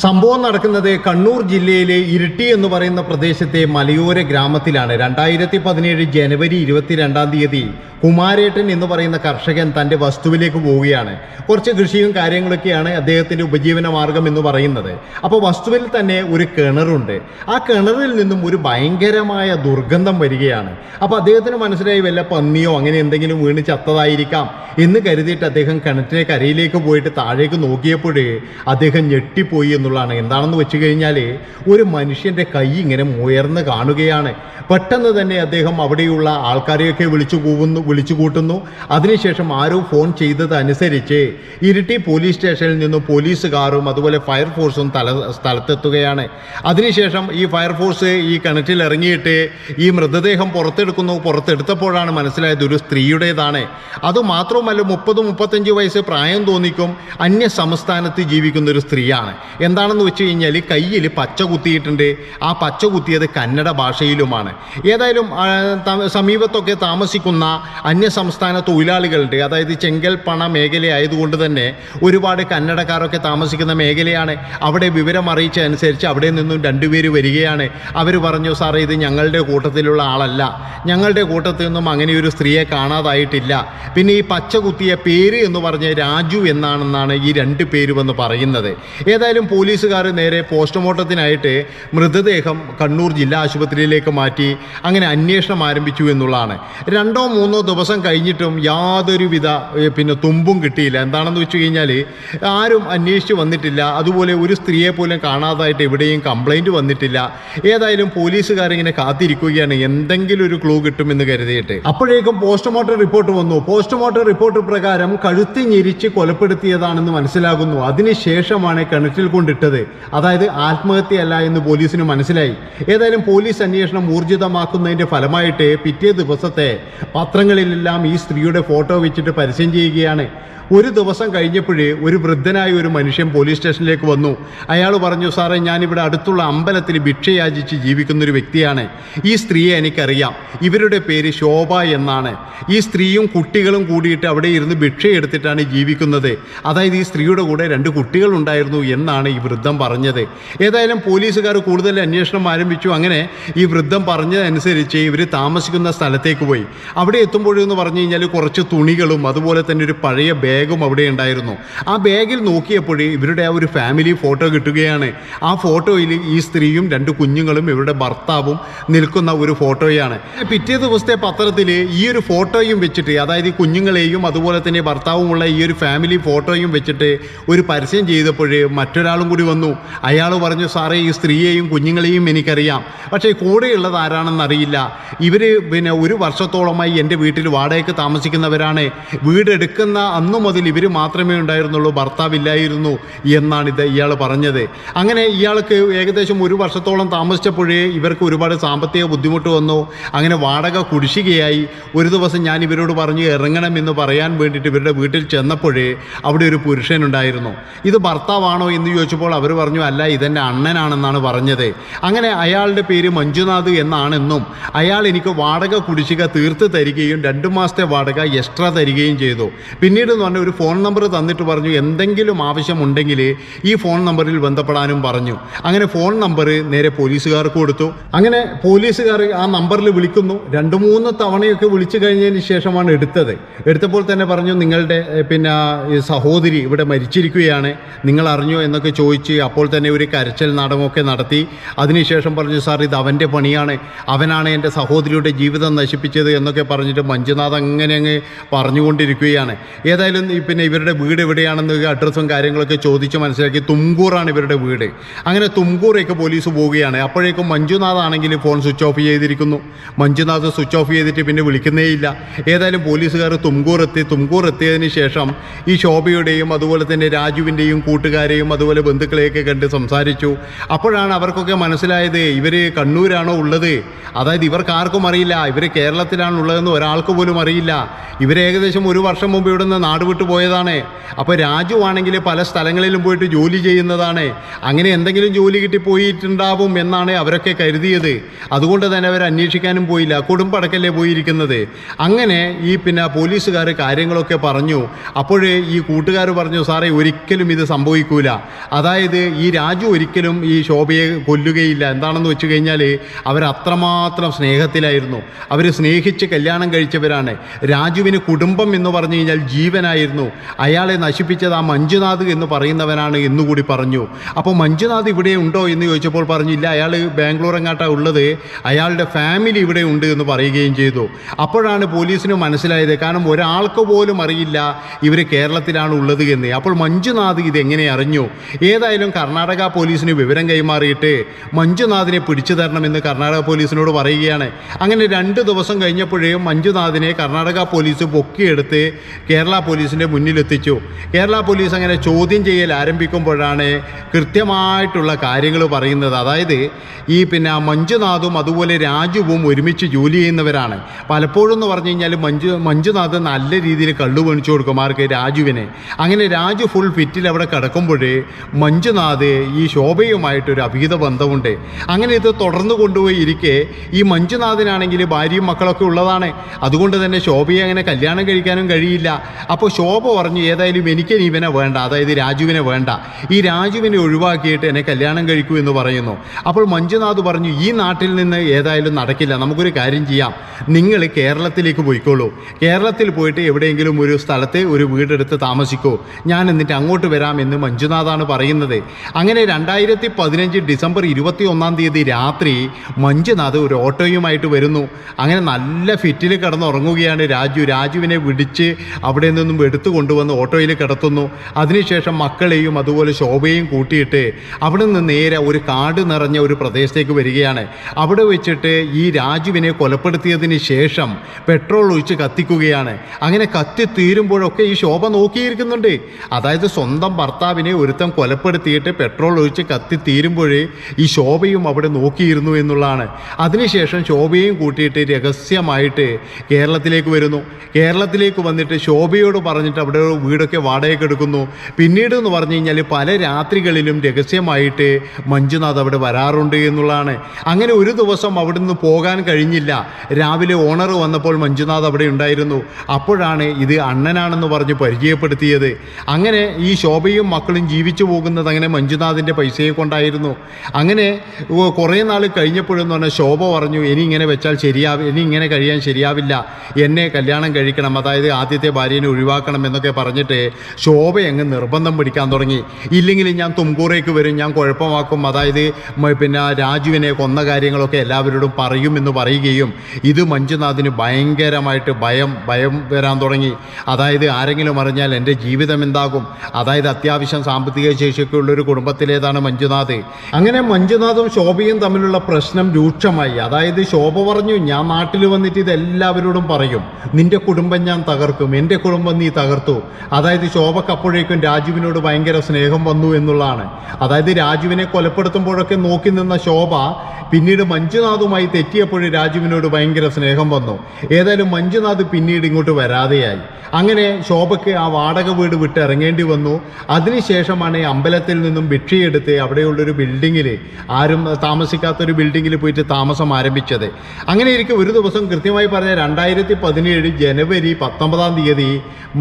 സംഭവം നടക്കുന്നത് കണ്ണൂർ ജില്ലയിലെ ഇരിട്ടി എന്ന് പറയുന്ന പ്രദേശത്തെ മലയോര ഗ്രാമത്തിലാണ്. രണ്ടായിരത്തി പതിനേഴ് ജനുവരി ഇരുപത്തിരണ്ടാം തീയതി കുമാരേട്ടൻ എന്ന് പറയുന്ന കർഷകൻ തന്റെ വസ്തുവിലേക്ക് പോവുകയാണ്. കുറച്ച് കൃഷിയും കാര്യങ്ങളൊക്കെയാണ് അദ്ദേഹത്തിന്റെ ഉപജീവന മാർഗം എന്ന് പറയുന്നത്. അപ്പോൾ വസ്തുവിൽ തന്നെ ഒരു കിണറുണ്ട്. ആ കിണറിൽ നിന്നും ഒരു ഭയങ്കരമായ ദുർഗന്ധം വരികയാണ്. അപ്പോൾ അദ്ദേഹത്തിന് മനസ്സിലായി വല്ല പന്നിയോ അങ്ങനെ എന്തെങ്കിലും വീണ് ചത്തതായിരിക്കാം എന്ന് കരുതിയിട്ട് അദ്ദേഹം കിണറ്റിലെ കരയിലേക്ക് പോയിട്ട് താഴേക്ക് നോക്കിയപ്പോഴേ അദ്ദേഹം ഞെട്ടിപ്പോയി എന്നുള്ളതാണ്. എന്താണെന്ന് വെച്ച് കഴിഞ്ഞാൽ ഒരു മനുഷ്യന്റെ കൈ ഇങ്ങനെ ഉയർന്ന് കാണുകയാണ്. പെട്ടെന്ന് തന്നെ അദ്ദേഹം അവിടെയുള്ള ആൾക്കാരെയൊക്കെ വിളിച്ചു കൂവുന്നു വിളിച്ചു കൂട്ടുന്നു. അതിനുശേഷം ആരോ ഫോൺ ചെയ്തതനുസരിച്ച് ഇരിട്ടി പോലീസ് സ്റ്റേഷനിൽ നിന്ന് പോലീസുകാരും അതുപോലെ ഫയർഫോഴ്സും തല സ്ഥലത്തെത്തുകയാണ്. അതിനുശേഷം ഈ ഫയർഫോഴ്സ് ഈ കിണറ്റിൽ ഇറങ്ങിയിട്ട് ഈ മൃതദേഹം പുറത്തെടുക്കുന്നു. പുറത്തെടുത്തപ്പോഴാണ് മനസ്സിലായത് ഒരു സ്ത്രീയുടേതാണ്. അതുമാത്രവുമല്ല മുപ്പത് മുപ്പത്തഞ്ച് വയസ്സ് പ്രായം തോന്നിക്കും അന്യ സംസ്ഥാനത്ത് ജീവിക്കുന്ന ഒരു സ്ത്രീയാണ്. എന്താണെന്ന് വെച്ച് കഴിഞ്ഞാൽ കയ്യിൽ പച്ച കുത്തിയിട്ടുണ്ട്. ആ പച്ച കുത്തിയത് കന്നഡ ഭാഷയിലുമാണ്. ഏതായാലും സമീപത്തൊക്കെ താമസിക്കുന്ന അന്യ സംസ്ഥാന തൊഴിലാളികളുടെ അതായത് ചെങ്കൽപ്പണ മേഖലയായതുകൊണ്ട് തന്നെ ഒരുപാട് കന്നഡക്കാരൊക്കെ താമസിക്കുന്ന മേഖലയാണ്. അവിടെ വിവരം അറിയിച്ചതനുസരിച്ച് അവിടെ നിന്നും രണ്ടുപേര് വരികയാണ്. അവർ പറഞ്ഞു സാറേ ഇത് ഞങ്ങളുടെ കൂട്ടത്തിലുള്ള ആളല്ല. ഞങ്ങളുടെ കൂട്ടത്തിൽ നിന്നും അങ്ങനെ ഒരു സ്ത്രീയെ കാണാതായിട്ടില്ല. പിന്നെ ഈ പച്ച കുത്തിയ പേര് എന്ന് പറഞ്ഞ രാജു എന്നാണെന്നാണ് ഈ രണ്ട് പേരും എന്ന് പറയുന്നത്. ഏതായാലും പോലീസുകാർ നേരെ പോസ്റ്റ്മോർട്ടത്തിനായിട്ട് മൃതദേഹം കണ്ണൂർ ജില്ലാ ആശുപത്രിയിലേക്ക് മാറ്റി അങ്ങനെ അന്വേഷണം ആരംഭിച്ചു എന്നുള്ളതാണ്. രണ്ടോ മൂന്നോ ദിവസം കഴിഞ്ഞിട്ടും യാതൊരുവിധ പിന്നെ തുമ്പും കിട്ടിയില്ല. എന്താണെന്ന് വെച്ച് കഴിഞ്ഞാൽ ആരും അന്വേഷിച്ച് വന്നിട്ടില്ല. അതുപോലെ ഒരു സ്ത്രീയെ പോലും കാണാതായിട്ട് എവിടെയും കംപ്ലൈന്റ് വന്നിട്ടില്ല. ഏതായാലും പോലീസുകാരിങ്ങനെ കാത്തിരിക്കുകയാണ്. എന്തെങ്കിലും ഒരു ക്ലൂ കിട്ടുമെന്ന് കരുതിയിട്ട്. അപ്പോഴേക്കും പോസ്റ്റ്മോർട്ടം റിപ്പോർട്ട് വന്നു. പോസ്റ്റ്മോർട്ടം റിപ്പോർട്ട് പ്രകാരം കഴുത്തി ഞെരിച്ച് കൊലപ്പെടുത്തിയതാണെന്ന് മനസ്സിലാകുന്നു. അതിനുശേഷമാണ് കിണറ്റിൽ കൊണ്ടിട്ടത് അതായത് ആത്മഹത്യയല്ല എന്ന് പോലീസിന് മനസ്സിലായി. ഏതായാലും പോലീസ് അന്വേഷണം ഊർജിതമാക്കുന്നതിന്റെ ഫലമായിട്ട് പിറ്റേ ദിവസത്തെ പത്രങ്ങളിലെല്ലാം ഈ സ്ത്രീയുടെ ഫോട്ടോ വെച്ചിട്ട് പരസ്യം ചെയ്യുകയാണ്. ഒരു ദിവസം കഴിഞ്ഞപ്പോഴേ ഒരു വൃദ്ധനായ ഒരു മനുഷ്യൻ പോലീസ് സ്റ്റേഷനിലേക്ക് വന്നു. അയാൾ പറഞ്ഞു സാറേ ഞാനിവിടെ അടുത്തുള്ള അമ്പലത്തിൽ ഭിക്ഷയാചിച്ച് ജീവിക്കുന്നൊരു വ്യക്തിയാണ്. ഈ സ്ത്രീയെ എനിക്കറിയാം. ഇവരുടെ പേര് ശോഭ എന്നാണ്. ഈ സ്ത്രീയും കുട്ടികളും കൂടിയിട്ട് അവിടെ ഇരുന്ന് ഭിക്ഷയെടുത്തിട്ടാണ് ജീവിക്കുന്നത്. അതായത് ഈ സ്ത്രീയുടെ കൂടെ രണ്ട് കുട്ടികളുണ്ടായിരുന്നു എന്നാണ് വൃദ്ധം പറഞ്ഞത്. ഏതായാലും പോലീസുകാർ കൂടുതൽ അന്വേഷണം ആരംഭിച്ചു. അങ്ങനെ ഈ വൃദ്ധം പറഞ്ഞതനുസരിച്ച് ഇവർ താമസിക്കുന്ന സ്ഥലത്തേക്ക് പോയി. അവിടെ എത്തുമ്പോഴെന്ന് പറഞ്ഞു കഴിഞ്ഞാൽ കുറച്ച് തുണികളും അതുപോലെ തന്നെ ഒരു പഴയ ബാഗും അവിടെ ഉണ്ടായിരുന്നു. ആ ബാഗിൽ നോക്കിയപ്പോഴേ ഇവരുടെ ആ ഒരു ഫാമിലി ഫോട്ടോ കിട്ടുകയാണ്. ആ ഫോട്ടോയിൽ ഈ സ്ത്രീയും രണ്ട് കുഞ്ഞുങ്ങളും ഇവരുടെ ഭർത്താവും നിൽക്കുന്ന ഒരു ഫോട്ടോയാണ്. പിറ്റേ ദിവസത്തെ പത്രത്തിൽ ഈ ഒരു ഫോട്ടോയും വെച്ചിട്ട് അതായത് ഈ കുഞ്ഞുങ്ങളെയും അതുപോലെ തന്നെ ഭർത്താവുമുള്ള ഈ ഒരു ഫാമിലി ഫോട്ടോയും വെച്ചിട്ട് ഒരു പരസ്യം ചെയ്തപ്പോഴേ മറ്റൊരാളും കൂടി വന്നു. അയാൾ പറഞ്ഞു സാറേ ഈ സ്ത്രീയെയും കുഞ്ഞുങ്ങളെയും എനിക്കറിയാം. പക്ഷേ കൂടെയുള്ളത് ആരാണെന്നറിയില്ല ഇവർ പിന്നെ ഒരു വർഷത്തോളമായി എന്റെ വീട്ടിൽ വാടകയ്ക്ക് താമസിക്കുന്നവരാണ്. വീടെടുക്കുന്ന അന്നു മുതൽ ഇവർ മാത്രമേ ഉണ്ടായിരുന്നുള്ളൂ ഭർത്താവില്ലായിരുന്നു എന്നാണ് ഇത് ഇയാൾ പറഞ്ഞത്. അങ്ങനെ ഇയാൾക്ക് ഏകദേശം ഒരു വർഷത്തോളം താമസിച്ചപ്പോഴേ ഇവർക്ക് ഒരുപാട് സാമ്പത്തിക ബുദ്ധിമുട്ട് വന്നു. അങ്ങനെ വാടക കുടിശ്ശികയായി. ഒരു ദിവസം ഞാൻ ഇവരോട് പറഞ്ഞു ഇറങ്ങണമെന്ന് പറയാൻ വേണ്ടിയിട്ട് ഇവരുടെ വീട്ടിൽ ചെന്നപ്പോഴേ അവിടെ ഒരു പുരുഷനുണ്ടായിരുന്നു. ഇത് ഭർത്താവാണോ എന്ന് ചോദിച്ചപ്പോൾ അവർ പറഞ്ഞു അല്ല ഇതെന്റെ അണ്ണനാണെന്നാണ് പറഞ്ഞത്. അങ്ങനെ അയാളുടെ പേര് മഞ്ജുനാഥ് എന്നാണെന്നും അയാൾ എനിക്ക് വാടക കുടിശ്ശിക തീർത്ത് തരികയും രണ്ട് മാസത്തെ വാടക എക്സ്ട്രാ തരികയും ചെയ്തു. പിന്നീട് എന്ന് പറഞ്ഞ ഒരു ഫോൺ നമ്പർ തന്നിട്ട് പറഞ്ഞു എന്തെങ്കിലും ആവശ്യമുണ്ടെങ്കിൽ ഈ ഫോൺ നമ്പറിൽ ബന്ധപ്പെടാനും പറഞ്ഞു. അങ്ങനെ ഫോൺ നമ്പർ നേരെ പോലീസുകാർക്ക് കൊടുത്തു. അങ്ങനെ പോലീസുകാർ ആ നമ്പറിൽ വിളിക്കുന്നു. രണ്ട് മൂന്ന് തവണയൊക്കെ വിളിച്ചു കഴിഞ്ഞതിന് ശേഷമാണ് എടുത്തത്. എടുത്തപ്പോൾ തന്നെ പറഞ്ഞു നിങ്ങളുടെ പിന്നെ സഹോദരി ഇവിടെ മരിച്ചിരിക്കുകയാണ്. നിങ്ങൾ അറിഞ്ഞോ? എന്നൊക്കെ ചോദിച്ച് അപ്പോൾ തന്നെ ഒരു കരച്ചൽ നാടകമൊക്കെ നടത്തി. അതിനുശേഷം പറഞ്ഞു സാർ ഇത് അവന്റെ പണിയാണ്. അവനാണ് എന്റെ സഹോദരിയുടെ ജീവിതം നശിപ്പിച്ചത് എന്നൊക്കെ പറഞ്ഞിട്ട് മഞ്ജുനാഥ് അങ്ങനെ അങ്ങ് പറഞ്ഞുകൊണ്ടിരിക്കുകയാണ്. ഏതായാലും പിന്നെ ഇവരുടെ വീട് എവിടെയാണെന്ന് അഡ്രസ്സും കാര്യങ്ങളൊക്കെ ചോദിച്ച് മനസ്സിലാക്കി. തുംകൂറാണ് ഇവരുടെ വീട്. അങ്ങനെ തുംകൂറേക്ക് പോലീസ് പോവുകയാണ്. അപ്പോഴേക്കും മഞ്ജുനാഥ് ആണെങ്കിൽ ഫോൺ സ്വിച്ച് ഓഫ് ചെയ്തിരിക്കുന്നു. മഞ്ജുനാഥ് സ്വിച്ച് ഓഫ് ചെയ്തിട്ട് പിന്നെ വിളിക്കുന്നേയില്ല. ഏതായാലും പോലീസുകാർ തുംകൂർ എത്തി തുംകൂർ എത്തിയതിന് ശേഷം ഈ ശോഭയുടെയും അതുപോലെ തന്നെ രാജുവിന്റെയും കൂട്ടുകാരെയും അതുപോലെ ബന്ധുക്കളെയൊക്കെ കണ്ട് സംസാരിച്ചു. അപ്പോഴാണ് അവർക്കൊക്കെ മനസ്സിലായത് ഇവർ കണ്ണൂരാണോ ഉള്ളത്? അതായത് ഇവർക്ക് ആർക്കും അറിയില്ല. ഇവർ കേരളത്തിലാണ് ഉള്ളതെന്ന് ഒരാൾക്ക് പോലും അറിയില്ല. ഇവർ ഏകദേശം ഒരു വർഷം മുമ്പ് ഇവിടെ നിന്ന് നാട് വിട്ടു പോയതാണ്. അപ്പോൾ രാജുവാണെങ്കിൽ പല സ്ഥലങ്ങളിലും പോയിട്ട് ജോലി ചെയ്യുന്നതാണ്. അങ്ങനെ എന്തെങ്കിലും ജോലി കിട്ടി പോയിട്ടുണ്ടാവും എന്നാണ് അവരൊക്കെ കരുതിയത്. അതുകൊണ്ട് തന്നെ അവർ അന്വേഷിക്കാനും പോയില്ല. കുടുംബടക്കല്ലേ പോയിരിക്കുന്നത്. അങ്ങനെ ഈ പിന്നെ പോലീസുകാർ കാര്യങ്ങളൊക്കെ പറഞ്ഞു. അപ്പോഴേ ഈ കൂട്ടുകാർ പറഞ്ഞു സാറേ ഒരിക്കലും ഇത് സംഭവിക്കൂല. അതായത് ഈ രാജു ഒരിക്കലും ഈ ശോഭയെ കൊല്ലുകയില്ല. എന്താണെന്ന് വെച്ച് കഴിഞ്ഞാൽ അവരത്രമാത്രം സ്നേഹത്തിലായിരുന്നു. അവർ സ്നേഹിച്ച് കല്യാണം കഴിച്ചവരാണ്. രാജുവിന് കുടുംബം എന്ന് പറഞ്ഞു കഴിഞ്ഞാൽ ജീവനായിരുന്നു. അയാളെ നശിപ്പിച്ചത് ആ മഞ്ജുനാഥ് എന്ന് പറയുന്നവനാണ് എന്നുകൂടി പറഞ്ഞു. അപ്പോൾ മഞ്ജുനാഥ് ഇവിടെ ഉണ്ടോ എന്ന് ചോദിച്ചപ്പോൾ പറഞ്ഞില്ല അയാൾ ബാംഗ്ലൂർ എങ്ങാട്ടാ ഉള്ളത്. അയാളുടെ ഫാമിലി ഇവിടെ ഉണ്ട് എന്ന് പറയുകയും ചെയ്തു. അപ്പോഴാണ് പോലീസിന് മനസ്സിലായത് കാരണം ഒരാൾക്ക് പോലും അറിയില്ല ഇവർ കേരളത്തിലാണ് ഉള്ളത് എന്ന്. അപ്പോൾ മഞ്ജുനാഥ് ഇതെങ്ങനെ അറിഞ്ഞു? ഏതായാലും കർണാടക പോലീസിന് വിവരം കൈമാറിയിട്ട് മഞ്ജുനാഥിനെ പിടിച്ചു തരണമെന്ന് കർണാടക പോലീസിനോട് പറയുകയാണ്. അങ്ങനെ രണ്ട് ദിവസം കഴിഞ്ഞപ്പോഴേ മഞ്ജുനാഥിനെ കർണാടക പോലീസ് പൊക്കിയെടുത്ത് കേരള പോലീസിന്റെ മുന്നിലെത്തിച്ചു. കേരള പോലീസ് അങ്ങനെ ചോദ്യം ചെയ്യൽ ആരംഭിക്കുമ്പോഴാണ് കൃത്യമായിട്ടുള്ള കാര്യങ്ങൾ പറയുന്നത്. അതായത് ഈ പിന്നെ മഞ്ജുനാഥും അതുപോലെ രാജുവും ഒരുമിച്ച് ജോലി ചെയ്യുന്നവരാണ്. പലപ്പോഴും എന്ന് പറഞ്ഞു കഴിഞ്ഞാൽ മഞ്ജു മഞ്ജുനാഥ് നല്ല രീതിയിൽ കള്ളു കൊടുക്കും ആർക്ക്? രാജുവിനെ. അങ്ങനെ രാജു ഫുൾ ഫിറ്റിൽ അവിടെ കിടക്കുമ്പോഴേ മഞ്ജുനാഥ് ഈ ശോഭയുമായിട്ടൊരു അഭീത ബന്ധമുണ്ട്. അങ്ങനെ ഇത് തുടർന്ന് കൊണ്ടുപോയി ഇരിക്കെ ഈ മഞ്ജുനാഥിനാണെങ്കിൽ ഭാര്യയും മക്കളൊക്കെ ഉള്ളതാണ്. അതുകൊണ്ട് തന്നെ ശോഭയെ അങ്ങനെ കല്യാണം കഴിക്കാനും കഴിയില്ല. അപ്പോൾ ശോഭ പറഞ്ഞു ഏതായാലും എനിക്ക് ഇവനെ വേണ്ട അതായത് രാജുവിനെ വേണ്ട. ഈ രാജുവിനെ ഒഴിവാക്കിയിട്ട് എന്നെ കല്യാണം കഴിക്കൂ എന്ന് പറയുന്നു. അപ്പോൾ മഞ്ജുനാഥ് പറഞ്ഞു ഈ നാട്ടിൽ നിന്ന് ഏതായാലും നടക്കില്ല. നമുക്കൊരു കാര്യം ചെയ്യാം. നിങ്ങൾ കേരളത്തിലേക്ക് പോയിക്കോളൂ. കേരളത്തിൽ പോയിട്ട് എവിടെയെങ്കിലും ഒരു സ്ഥലത്തെ ഒരു വീടെടുത്ത് താമസിക്കൂ. ഞാൻ എന്നിട്ട് അങ്ങോട്ട് വരാം എന്ന് മഞ്ജുനാഥാണ് പറയുന്നത്. അങ്ങനെ രണ്ടായിരത്തി പതിനഞ്ച് ഡിസംബർ ഇരുപത്തി ഒന്നാം തീയതി രാത്രി മഞ്ജുനാഥ് ഒരു ഓട്ടോയുമായിട്ട് വരുന്നു. അങ്ങനെ നല്ല ഫിറ്റിൽ കിടന്നുറങ്ങുകയാണ് രാജു. രാജുവിനെ വിടിച്ച് അവിടെ നിന്നും എടുത്തു കൊണ്ടുവന്ന് ഓട്ടോയിൽ കിടത്തുന്നു. അതിനുശേഷം മക്കളെയും അതുപോലെ ശോഭയും കൂട്ടിയിട്ട് അവിടെ നിന്ന് നേരെ ഒരു കാട് നിറഞ്ഞ ഒരു പ്രദേശത്തേക്ക് വരികയാണ്. അവിടെ വെച്ചിട്ട് ഈ രാജുവിനെ കൊലപ്പെടുത്തിയതിന് ശേഷം പെട്രോൾ ഒഴിച്ച് കത്തിക്കുകയാണ്. അങ്ങനെ കത്തി തീരുമ്പോഴൊക്കെ ഈ ശോഭ നോക്കിയിരിക്കുന്നുണ്ട്. അതായത് സ്വന്തം ഭർത്താവിനെ ഒരുത്തം കൊലപ്പെടുത്തിയിട്ട് പെട്രോൾ ഒഴിച്ച് കത്തി തീരുമ്പോഴേ ഈ ശോഭയും അവിടെ നോക്കിയിരുന്നു എന്നുള്ളതാണ്. അതിനുശേഷം ശോഭയും കൂട്ടിയിട്ട് രഹസ്യമായിട്ട് കേരളത്തിലേക്ക് വരുന്നു. കേരളത്തിലേക്ക് വന്നിട്ട് ശോഭയോട് പറഞ്ഞിട്ട് അവിടെ വീടൊക്കെ വാടകയ്ക്ക് എടുക്കുന്നു. പിന്നീട് എന്ന് പറഞ്ഞു കഴിഞ്ഞാൽ പല രാത്രികളിലും രഹസ്യമായിട്ട് മഞ്ജുനാഥ് അവിടെ വരാറുണ്ട് എന്നുള്ളതാണ്. അങ്ങനെ ഒരു ദിവസം അവിടെ നിന്ന് പോകാൻ കഴിഞ്ഞില്ല. രാവിലെ ഓണർ വന്നപ്പോൾ മഞ്ജുനാഥ് അവിടെ ഉണ്ടായിരുന്നു. അപ്പോഴാണ് ഇത് അണ്ണനാണെന്ന് പറഞ്ഞ് പരിചയപ്പെടുത്തിയത്. അങ്ങനെ ഈ ശോഭയും മക്കളും ജീവിച്ചു പോകുന്നത് അങ്ങനെ മഞ്ജുനാഥിന്റെ പൈസയെ കൊണ്ടായിരുന്നു. അങ്ങനെ കുറേ നാൾ കഴിഞ്ഞപ്പോഴെന്ന് പറഞ്ഞാൽ ശോഭ പറഞ്ഞു ഇനി ഇങ്ങനെ വെച്ചാൽ ശരിയാവും ഇനി ഇങ്ങനെ കഴിയാൻ ശരിയാവില്ല. എന്നെ കല്യാണം കഴിക്കണം അതായത് ആദ്യത്തെ ഭാര്യനെ ഒഴിവാക്കണം എന്നൊക്കെ പറഞ്ഞിട്ട് ശോഭ അങ്ങ് നിർബന്ധം പിടിക്കാൻ തുടങ്ങി. ഇല്ലെങ്കിൽ ഞാൻ തുംകൂറേക്ക് വരും ഞാൻ കുഴപ്പമാക്കും. അതായത് പിന്നെ രാജുവിനെ കൊന്ന കാര്യങ്ങളൊക്കെ എല്ലാവരോടും പറയുമെന്ന് പറയുകയും ഇത് മഞ്ജുനാഥിന് ഭയങ്കരമായിട്ട് ഭയം ഭയം വരാൻ തുടങ്ങി. അതായത് ആരെങ്കിലും അറിഞ്ഞാൽ എന്റെ ജീവിതം എന്താകും? അതായത് അത്യാവശ്യം സാമ്പത്തിക ശേഷിയൊക്കെ ഒരു കുടുംബത്തിലേതാണ് മഞ്ജുനാഥ്. അങ്ങനെ മഞ്ജുനാഥും ശോഭയും തമ്മിലുള്ള പ്രശ്നം രൂക്ഷമായി. അതായത് ശോഭ പറഞ്ഞു ഞാൻ നാട്ടിൽ വന്നിട്ട് ഇത് എല്ലാവരോടും പറയും. നിന്റെ കുടുംബം ഞാൻ തകർക്കും. എന്റെ കുടുംബം നീ തകർത്തു. അതായത് ശോഭക്ക് അപ്പോഴേക്കും രാജുവിനോട് ഭയങ്കര സ്നേഹം വന്നു എന്നുള്ളതാണ്. അതായത് രാജുവിനെ കൊലപ്പെടുത്തുമ്പോഴൊക്കെ നോക്കി നിന്ന ശോഭ പിന്നീട് മഞ്ജുനാഥുമായി തെറ്റിയപ്പോൾ രാജുവിനോട് ഭയങ്കര സ്നേഹം വന്നു. ഏതായാലും മഞ്ജുനാഥ് പിന്നീട് ഇങ്ങോട്ട് വരാതെയായി. അങ്ങനെ ശോഭയ്ക്ക് ആ വാടക വീട് വിട്ട് ഇറങ്ങേണ്ടി വന്നു. അതിനുശേഷമാണ് അമ്പലത്തിൽ നിന്നും ഭിക്ഷയെടുത്ത് അവിടെയുള്ളൊരു ബിൽഡിങ്ങിൽ ആരും താമസിക്കാത്തൊരു ബിൽഡിങ്ങിൽ പോയിട്ട് താമസം ആരംഭിച്ചത്. അങ്ങനെ ഇരിക്കും ഒരു ദിവസം കൃത്യമായി പറഞ്ഞ രണ്ടായിരത്തി പതിനേഴ് ജനുവരി പത്തൊമ്പതാം തീയതി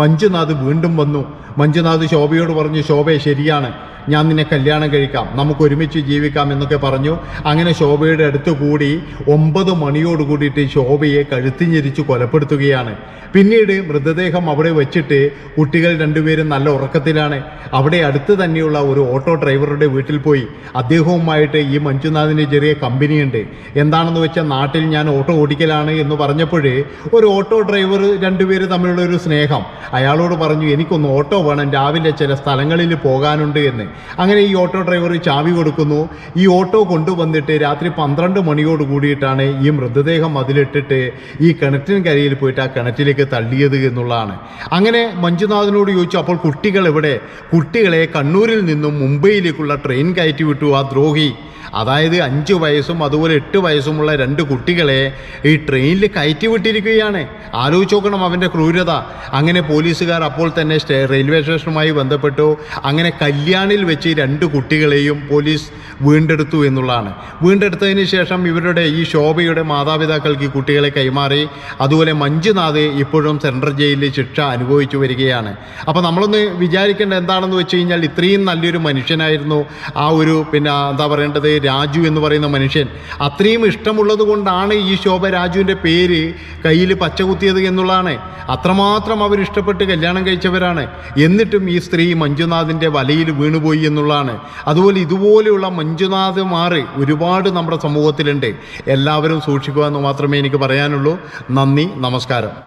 മഞ്ജുനാഥ് വീണ്ടും വന്നു. മഞ്ജുനാഥ് ശോഭയോട് പറഞ്ഞു ശോഭയെ ശരിയാണ്. ഞാൻ നിന്നെ കല്യാണം കഴിക്കാം. നമുക്ക് ഒരുമിച്ച് ജീവിക്കാം എന്നൊക്കെ പറഞ്ഞു. അങ്ങനെ ശോഭയുടെ അടുത്ത് കൂടി ഒമ്പത് മണിയോട് കൂടിയിട്ട് ശോഭയെ കഴുത്തിഞ്ഞിരിച്ച് കൊലപ്പെടുത്തുകയാണ്. പിന്നീട് മൃതദേഹം അവിടെ വെച്ചിട്ട് കുട്ടികൾ രണ്ടുപേരും നല്ല ഉറക്കത്തിലാണ്. അവിടെ അടുത്ത് തന്നെയുള്ള ഒരു ഓട്ടോ ഡ്രൈവറുടെ വീട്ടിൽ പോയി. അദ്ദേഹവുമായിട്ട് ഈ മഞ്ജുനാഥിന് ചെറിയ കമ്പനിയുണ്ട്. എന്താണെന്ന് വെച്ചാൽ നാട്ടിൽ ഞാൻ ഓട്ടോ ഓടിക്കലാണ് എന്ന് പറഞ്ഞപ്പോഴേ ഒരു ഓട്ടോ ഡ്രൈവർ രണ്ടുപേര് തമ്മിലുള്ള ഒരു സ്നേഹം. അയാളോട് പറഞ്ഞു എനിക്കൊന്ന് ഓട്ടോ വേണം രാവിലെ ചില സ്ഥലങ്ങളിൽ പോകാനുണ്ട് എന്ന്. അങ്ങനെ ഈ ഓട്ടോ ഡ്രൈവർ ചാവി കൊടുക്കുന്നു. ഈ ഓട്ടോ കൊണ്ടുവന്നിട്ട് രാത്രി പന്ത്രണ്ട് മണിയോട് കൂടിയിട്ടാണ് ഈ മൃതദേഹം അതിലിട്ടിട്ട് ഈ കിണറ്റിന് കരയിൽ പോയിട്ട് ആ കിണറ്റിലേക്ക് തള്ളിയത് എന്നുള്ളതാണ്. അങ്ങനെ മഞ്ജുനാഥിനോട് ചോദിച്ചു അപ്പോൾ കുട്ടികൾ എവിടെ? കുട്ടികളെ കണ്ണൂരിൽ നിന്നും മുംബൈയിലേക്കുള്ള ട്രെയിൻ കയറ്റി വിട്ടു ആ ദ്രോഹി. അതായത് അഞ്ച് വയസ്സും അതുപോലെ എട്ട് വയസ്സുമുള്ള രണ്ട് കുട്ടികളെ ഈ ട്രെയിനിൽ കയറ്റി വിട്ടിരിക്കുകയാണ് ആലോചിച്ച് നോക്കണം അവന്റെ ക്രൂരത. അങ്ങനെ പോലീസുകാർ അപ്പോൾ തന്നെ റെയിൽവേ സ്റ്റേഷനുമായി ബന്ധപ്പെട്ടു. അങ്ങനെ കല്യാണിൽ വെച്ച് രണ്ട് കുട്ടികളെയും പോലീസ് വീണ്ടെടുത്തു എന്നുള്ളതാണ്. വീണ്ടെടുത്തതിന് ശേഷം ഇവരുടെ ഈ ശോഭയുടെ മാതാപിതാക്കൾക്ക് ഈ കുട്ടികളെ കൈമാറി. അതുപോലെ മഞ്ജുനാഥ് ഇപ്പോഴും സെൻട്രൽ ജയിലിൽ ശിക്ഷ അനുഭവിച്ചു വരികയാണ്. അപ്പോൾ നമ്മളൊന്ന് വിചാരിക്കേണ്ട എന്താണെന്ന് വെച്ച് കഴിഞ്ഞാൽ ഇത്രയും നല്ലൊരു മനുഷ്യനായിരുന്നു. ആ ഒരു പിന്നെ എന്താ പറയേണ്ടത്? രാജു എന്ന് പറയുന്ന മനുഷ്യൻ. അത്രയും ഇഷ്ടമുള്ളത് കൊണ്ടാണ് ഈ ശോഭ രാജുവിന്റെ പേര് കയ്യിൽ പച്ചകുത്തിയത് എന്നുള്ളതാണ്. അത്രമാത്രം അവരിഷ്ടപ്പെട്ട് കല്യാണം കഴിച്ചവരാണ്. എന്നിട്ടും ഈ സ്ത്രീ മഞ്ജുനാഥിന്റെ വലയിൽ വീണുപോയി എന്നുള്ളതാണ്. അതുപോലെ ഇതുപോലെയുള്ള മഞ്ജുനാഥ് മാറി ഒരുപാട് നമ്മുടെ സമൂഹത്തിലുണ്ട്. എല്ലാവരും സൂക്ഷിക്കുക എന്ന് മാത്രമേ എനിക്ക് പറയാനുള്ളൂ. നന്ദി നമസ്കാരം.